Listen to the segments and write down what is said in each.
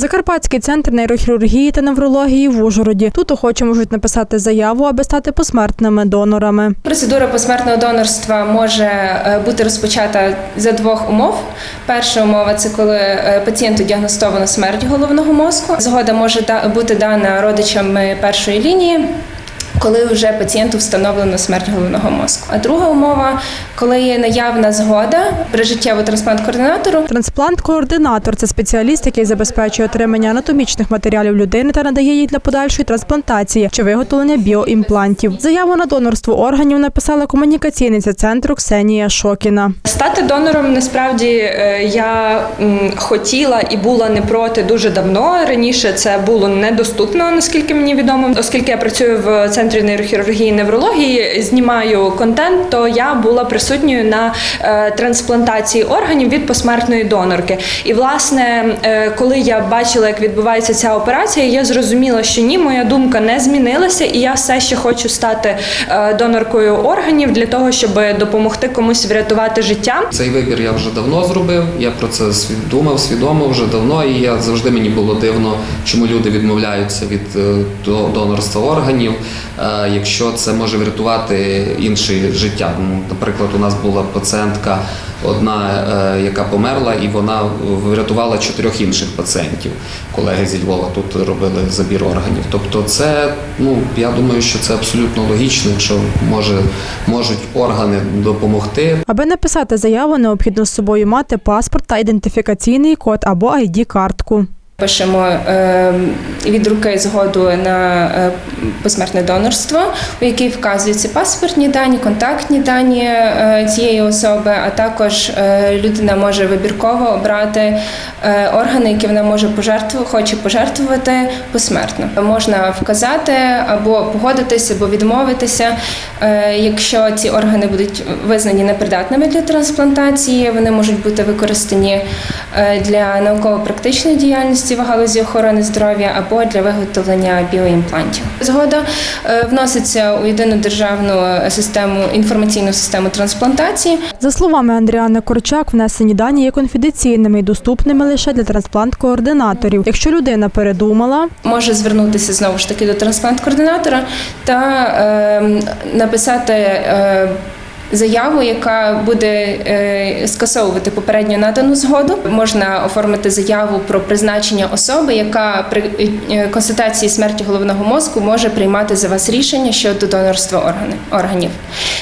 Закарпатський центр нейрохірургії та неврології в Ужгороді. Тут охочі можуть написати заяву, аби стати посмертними донорами. Процедура посмертного донорства може е, бути розпочата за двох умов. Перша умова це коли е, пацієнту діагностовано смерть головного мозку. Згода може бути дана родичами першої лінії. Коли вже пацієнту встановлено смерть головного мозку. А друга умова, коли є наявна згода прижиттєво трансплант координатору Трансплант-координатор це спеціаліст, який забезпечує отримання анатомічних матеріалів людини та надає їй для подальшої трансплантації чи виготовлення біоімплантів. Заяву на донорство органів написала комунікаційниця центру Ксенія Шокіна. Стати донором насправді е, я хотіла і була не проти дуже давно. Раніше це було недоступно, наскільки мені відомо. Оскільки я працюю в центрі нейрохірургії і неврології, знімаю контент, то я була присутньою на е, трансплантації органів від посмертної донорки. І власне, е, коли я бачила, як відбувається ця операція, я зрозуміла, що ні, моя думка не змінилася, і я все ще хочу стати е, доноркою органів для того, щоб допомогти комусь врятувати життя. Цей вибір я вже давно зробив. Я про це думав, свідомо вже давно. І я завжди мені було дивно, чому люди відмовляються від до- донорства органів, якщо це може врятувати інше життя. Наприклад, у нас була пацієнтка одна, е, яка померла, і вона врятувала чотирьох інших пацієнтів. Колеги зі Львова тут робили забір органів. Тобто, це ну я думаю, що це абсолютно логічно, якщо може можуть органи допомогти. Аби написати заяву, необхідно з собою мати паспорт та ідентифікаційний код або id картку Пишемо е, від руки згоду на е, посмертне донорство, у якій вказуються паспортні дані, контактні дані е, цієї особи, а також е, людина може вибірково обрати органи, які вона може пожертвувати, хоче пожертвувати посмертно. Можна вказати або погодитися, або відмовитися. Якщо ці органи будуть визнані непридатними для трансплантації, вони можуть бути використані для науково-практичної діяльності в галузі охорони здоров'я або для виготовлення біоімплантів. Згода е, вноситься у єдину державну систему інформаційну систему трансплантації. За словами Андріани Корчак, внесені дані є конфіденційними і доступними лише для трансплант-координаторів. Якщо людина передумала, Може звернутися знову ж таки до трансплант-координатора та е, написати. Е, Заяву, яка буде е, скасовувати попередньо надану згоду, можна оформити заяву про призначення особи, яка при е, констатації смерті головного мозку може приймати за вас рішення щодо донорства органів.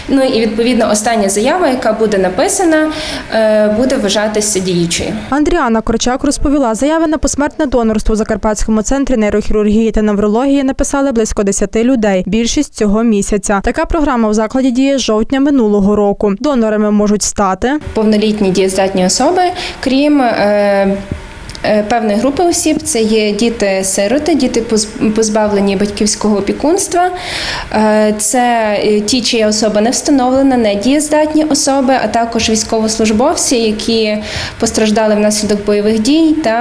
Ну і відповідно остання заява, яка буде написана, е, буде вважатися діючою. Андріана Корчак розповіла, заяви на посмертне донорство у Закарпатському центрі нейрохірургії та неврології написали близько 10 людей. Більшість цього місяця. Така програма в закладі діє з жовтня минулого року. Донорами можуть стати повнолітні дієздатні особи, крім е, певної групи осіб, це є діти-сироти, діти позбавлені батьківського опікунства. Е, Це е, ті, чия особа не встановлена, не дієздатні особи, а також військовослужбовці, які постраждали внаслідок бойових дій, та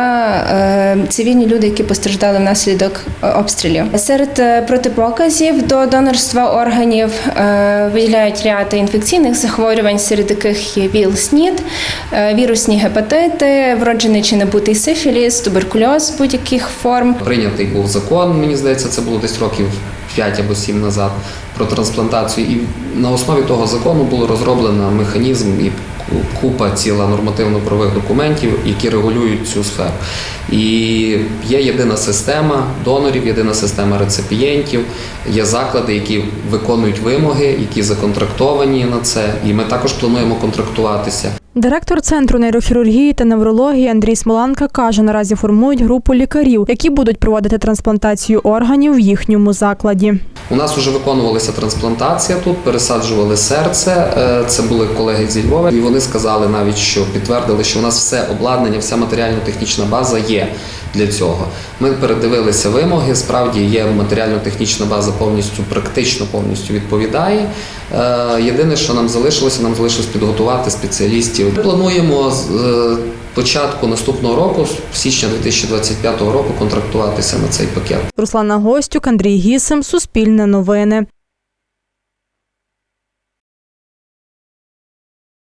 е, цивільні люди, які постраждали внаслідок е, обстрілів. Серед е, протипоказів до донорства органів е, виділяють ряд інфекційних захворювань, серед яких є ВІЛ, СНІД, е, вірусні гепатити, вроджений чи набутий сифіліс, туберкульоз будь-яких форм. Прийнятий був закон, мені здається, це було десь років 5 або 7 назад про трансплантацію. І на основі того закону було розроблено механізм і купа ціла нормативно-правових документів, які регулюють цю сферу. І є єдина система донорів, єдина система реципієнтів, є заклади, які виконують вимоги, які законтрактовані на це. І ми також плануємо контрактуватися. Директор центру нейрохірургії та неврології Андрій Смоланка каже, наразі формують групу лікарів, які будуть проводити трансплантацію органів в їхньому закладі. У нас вже виконувалася трансплантація тут, пересаджували серце. Е, Це були колеги зі Львова, і вони сказали навіть, що підтвердили, що у нас все обладнання, вся матеріально-технічна база є для цього. Ми передивилися вимоги. Справді є матеріально-технічна база повністю, практично повністю відповідає. Е, Єдине, що нам залишилося, нам залишилось підготувати спеціалістів. Ми плануємо е, початку наступного року, з січня 2025 року, контрактуватися на цей пакет. Руслана Гостюк, Андрій Гісим, Суспільне новини.